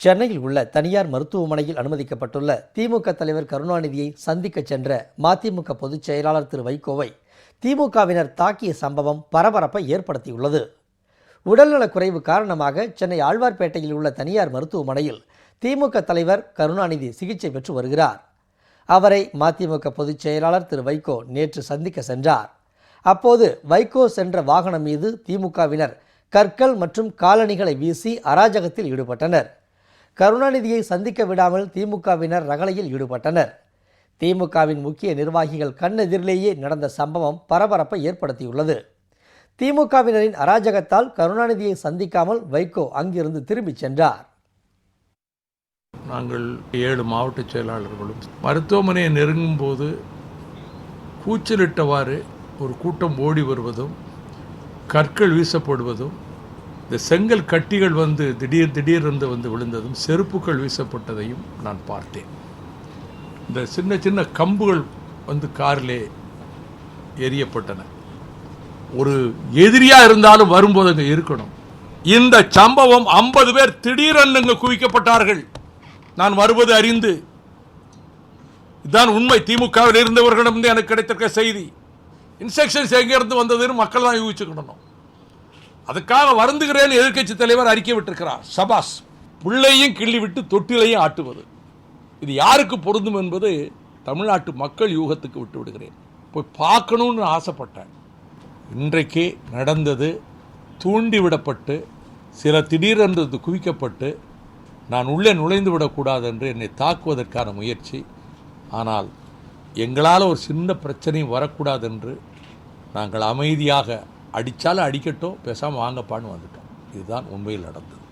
சென்னையில் உள்ள தனியார் மருத்துவமனையில் அனுமதிக்கப்பட்டுள்ள திமுக தலைவர் கருணாநிதியை சந்திக்க சென்ற மதிமுக பொதுச் செயலாளர் திரு வைகோவை திமுகவினர் தாக்கிய சம்பவம் பரபரப்பை ஏற்படுத்தியுள்ளது. உடல்நலக் குறைவு காரணமாக சென்னை ஆழ்வார்பேட்டையில் உள்ள தனியார் மருத்துவமனையில் திமுக தலைவர் கருணாநிதி சிகிச்சை பெற்று வருகிறார். அவரை மதிமுக பொதுச் செயலாளர் திரு வைகோ நேற்று சந்திக்க சென்றார். அப்போது வைகோ சென்ற வாகனம் மீது திமுகவினர் கற்கள் மற்றும் காலணிகளை வீசி அராஜகத்தில் ஈடுபட்டனர். கருணாநிதியை சந்திக்க விடாமல் திமுகவினர் ரகளையில் ஈடுபட்டனர். திமுகவின் முக்கிய நிர்வாகிகள் கண்ணெதிரிலேயே நடந்த சம்பவம் பரபரப்பை ஏற்படுத்தியுள்ளது. திமுகவினரின் அராஜகத்தால் கருணாநிதியை சந்திக்காமல் வைகோ அங்கிருந்து திரும்பிச் சென்றார். நாங்கள் ஏழு மாவட்ட செயலாளர்களும் மருத்துவமனையை நெருங்கும் போது கூச்சலிட்டவாறு ஒரு கூட்டம் ஓடி வருவதும் கற்கள் வீசப்படுவதும் இந்த செங்கல் கட்டிகள் வந்து திடீர் திடீரென்று வந்து விழுந்ததும் செருப்புகள் வீசப்பட்டதையும் நான் பார்த்தேன். இந்த சின்ன சின்ன கம்புகள் வந்து காரிலே எரியப்பட்டன. ஒரு எதிரியாக இருந்தாலும் வரும்போது அங்கே இருக்கணும். இந்த சம்பவம் ஐம்பது பேர் திடீரென்று அங்கே குவிக்கப்பட்டார்கள். நான் வருவது அறிந்து இதுதான் உண்மை. திமுகவில் இருந்தவர்களிடம் எனக்கு கிடைத்திருக்க செய்தி. இன்ஸ்ட்ரக்ஷன்ஸ் எங்கேருந்து வந்ததுன்னு மக்கள் தான் யூகிச்சுக்கணும். அதுக்காக வருந்துகிறேன் எதிர்க்கட்சி தலைவர் அறிக்கை விட்டிருக்கிறார். சபாஸ் பிள்ளையும் கிள்ளி விட்டு தொட்டிலையும் ஆட்டுவது. இது யாருக்கு பொருந்தும் என்பது தமிழ்நாட்டு மக்கள் யூகத்துக்கு விட்டு விடுகிறேன். போய் பார்க்கணும்னு ஆசைப்பட்டேன். இன்றைக்கு நடந்தது தூண்டிவிடப்பட்டு சில திடீரென்று குவிக்கப்பட்டு நான் உள்ளே நுழைந்து விடக்கூடாது என்று என்னை தாக்குவதற்கான முயற்சி. ஆனால் எங்களால் ஒரு சின்ன பிரச்சனையும் வரக்கூடாது என்று நாங்கள் அமைதியாக அடித்தாலும் அடிக்கட்டும் பேசாமல் வாங்கப்பான்னு வந்துட்டோம். இதுதான் உண்மையில் நடந்தது.